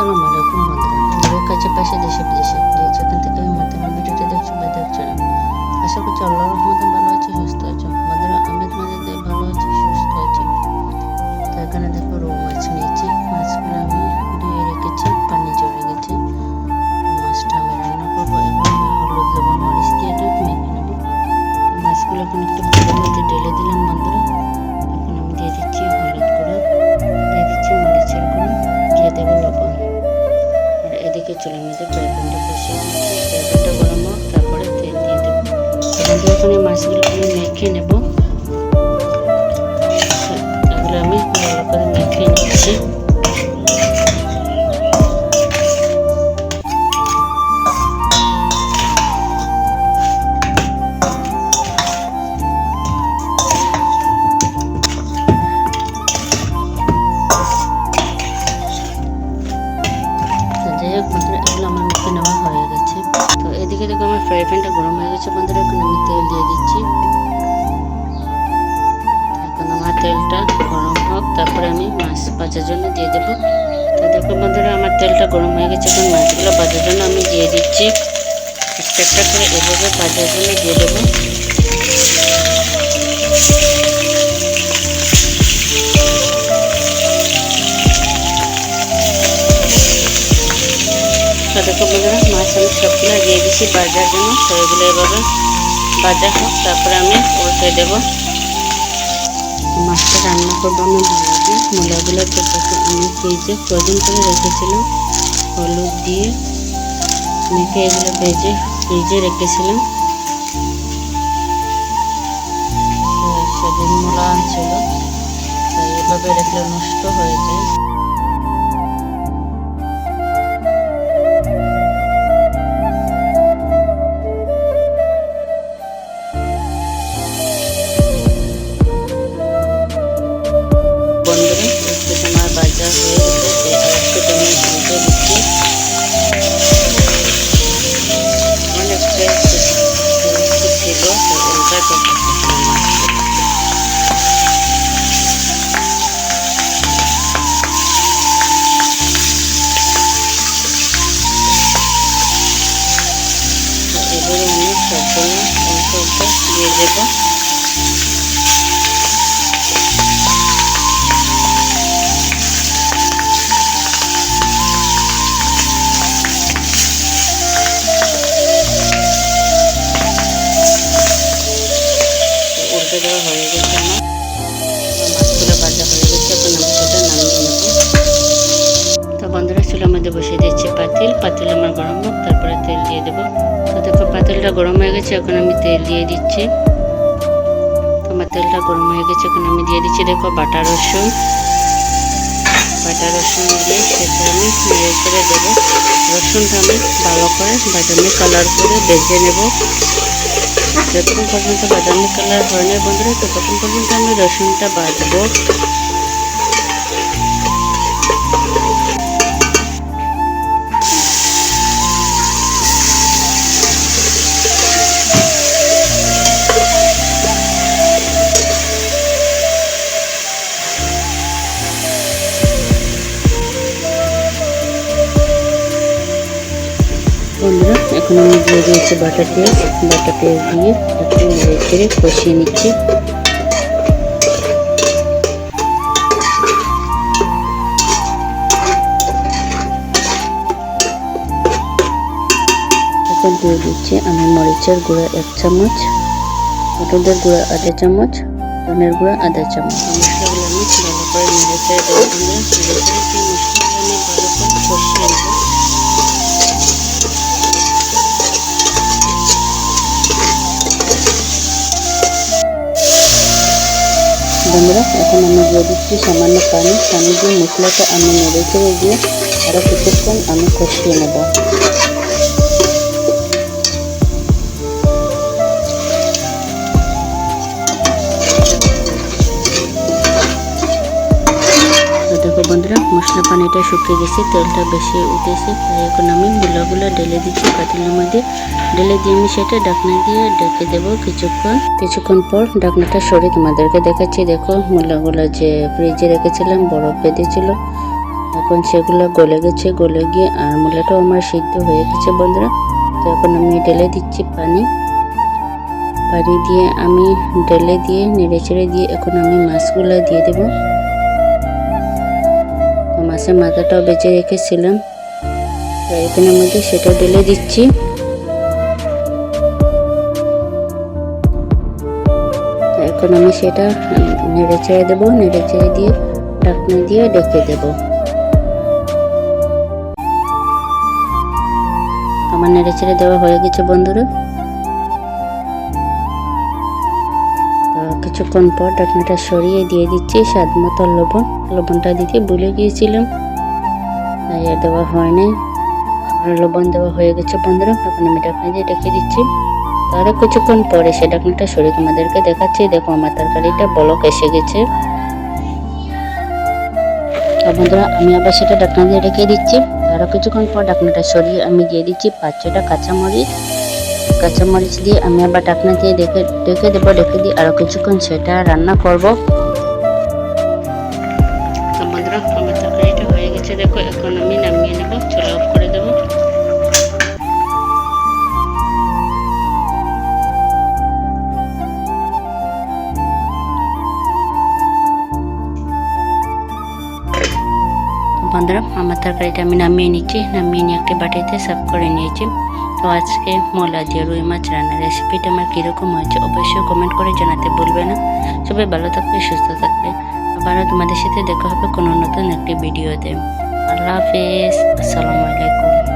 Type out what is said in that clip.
আসসালামু আলাইকুম বন্ধুরা। দূরের কাছে পাশে দেশে বিদেশে যে যেখান থেকে আমি মাধ্যমে ভিডিওটি দেখছ বা দেখছ আশা করছি আল্লাহ রহমতে ভালো আছে সুস্থ আছো এদিকে দেখো আমার ফ্রাই প্যানটা গরম হয়ে গেছে বন্ধুরা, এখন আমি তেল দিয়ে দিচ্ছি। এখন আমার তেলটা গরম হোক, তারপরে আমি মাছ ভাজার জন্য দিয়ে দেবো। তো দেখো বন্ধুরা, আমার তেলটা গরম হয়ে গেছে, এখন মাছগুলো ভাজার জন্য আমি দিয়ে দিচ্ছি। একটা করে এভাবে ভাজার জন্য দিয়ে দেবো। দেখো মাছ আমি সবগুলো দিয়ে দিচ্ছি ভাজার জন্য। তো এগুলো এভাবে ভাজা হোক, তারপরে আমি উল্টে দেবো। মাছটা রান্না করব আমি মূলা দিয়ে মূলাগুলো চোখাকে আমি ফ্রিজে ফ্রোজেন করে রেখেছিলাম, হলুদ দিয়ে মেখে এগুলো ভেজে ফ্রিজে রেখেছিলাম। সেদিন মূলা ছিল তো এভাবে রাখলে নষ্ট হয়ে যায়। এবারে আমি সবগুলো অল্প অল্প দিয়ে দেব। উল্টে দেওয়া হয়ে গেছে বন্ধুরা, চুলার মধ্যে বসিয়ে দিচ্ছি পাতিল। পাতিল আমার গরম হোক, তারপরে তেল দিয়ে দেবো। তো দেখো, পাতিলটা গরম হয়ে গেছে, এখন আমি তেল দিয়ে দিচ্ছি। আমার তেলটা গরম হয়ে গেছে, এখন আমি দিয়ে দিচ্ছি, দেখো, বাটা রসুন। বাটা রসুন দিয়ে সেটা আমি নেড়ে করে দেবো। রসুনটা আমি ভালো করে বাদামি কালার করে ভেজে নেব। যতক্ষণ পর্যন্ত বাদামি কালার হয় না বন্ধুরা, ততক্ষণ পর্যন্ত আমি রসুনটা বাজবো এখন আমি দিয়ে দিয়েছি পেঁয়াজ পেঁয়াজ দিয়ে একটু নেড়ে চেড়ে কষিয়ে নিচ্ছি। এখন দিয়ে দিচ্ছি আমি মরিচের গুঁড়া এক চামচ পটলের গুঁড়া আধা চামচ, ধনের গুঁড়া আধা চামচ। মশলাগুলো আমি ভালো করে নেড়ে মশলাগুলো আমি ভালো করে কষিয়ে বন্ধুরা এখন আমি দিয়ে দিচ্ছি সামান্য পানি পানি দিয়ে মশলাটা আমি নেড়ে চেড়ে দিয়ে আরও কিছুক্ষণ আমি কষিয়ে নেব। বন্ধুরা, মশলা পানিটা শুকিয়ে গেছে, তেলটা বেশি উঠেছে এখন আমি মূলাগুলো ঢেলে দিচ্ছি পাতিলের মধ্যে। ঢেলে দিয়ে আমি সেটা ডাকনা দিয়ে ঢেকে দেবো কিছুক্ষণ। কিছুক্ষণ পর ডাকনাটা সরে তোমাদেরকে দেখাচ্ছি। দেখো, মূলাগুলো যে ফ্রিজে রেখেছিলাম বরফ বেঁধেছিল এখন সেগুলো গলে গেছে, গলে গিয়ে আর মূলাটাও আমার সিদ্ধ হয়ে গেছে বন্ধুরা। তো এখন আমি ঢেলে দিচ্ছি পানি। পানি দিয়ে আমি ঢেলে দিয়ে, নেড়ে চেড়ে দিয়ে এখন আমি মাছগুলো দিয়ে দেব। মাছের মাথাটাও বেঁচে রেখেছিলাম। ফ্রাই প্যানের মধ্যে সেটা ঢেলে দিচ্ছি। এখন আমি সেটা নেড়ে ছেড়ে দেবো, নেড়ে ছেড়ে দিয়ে ঢাকনা দিয়ে ডেকে দেব। আমার নেড়ে ছেড়ে দেওয়া হয়ে গেছে, বন্ধুরা। কিছুক্ষণ পর ঢাকনাটা সরিয়ে দিয়ে দিচ্ছি, স্বাদ মতো লবণ। লবণটা দিতে ভুলে গিয়েছিলাম। তাই আর দেওয়া হয় নাই আর লবণ দেওয়া হয়ে গেছে বন্ধুরা। এখন আমি ঢাকনা দিয়ে ঢেকে দিচ্ছি। তারও কিছুক্ষণ পরে সে ঢাকনাটা সরিয়ে তোমাদেরকে দেখাচ্ছি। দেখো আমার তরকারিটা বলক এসে গেছে। বন্ধুরা, আমি আবার সেটা ঢাকনা দিয়ে রেখে দিচ্ছি। আরও কিছুক্ষণ পর ঢাকনাটা সরিয়ে আমি দিয়ে দিচ্ছি পাঁচ ছটা কাঁচামরিচ। কাঁচামরিচ দিয়ে আমি আবার ঢাকনা দিয়ে ডেকে ডেকে দেবো দিয়ে আরও কিছুক্ষণ সেটা রান্না করব। বন্ধুরা, আমার তরকারিটা হয়ে গেছে। দেখো, এখন আমি নামিয়ে করে দেবো। বন্ধুরা, আমার তরকারিটা আমি নামিয়ে নিচ্ছি। নামিয়ে নিয়ে একটি বাটিতে সার্ভ করে নিয়েছি। তো আজকে মোলা দিয়ে রুই মাছ রান্নার রেসিপিটা আমার কীরকম হয়েছে অবশ্যই কমেন্ট করে জানাতে ভুলবে না। সবাই ভালো থাকবে, সুস্থ থাকবে। আবারও তোমাদের সাথে দেখা হবে কোনো নতুন একটি ভিডিওতে আল্লাহ হাফিজ, আসসালামু আলাইকুম।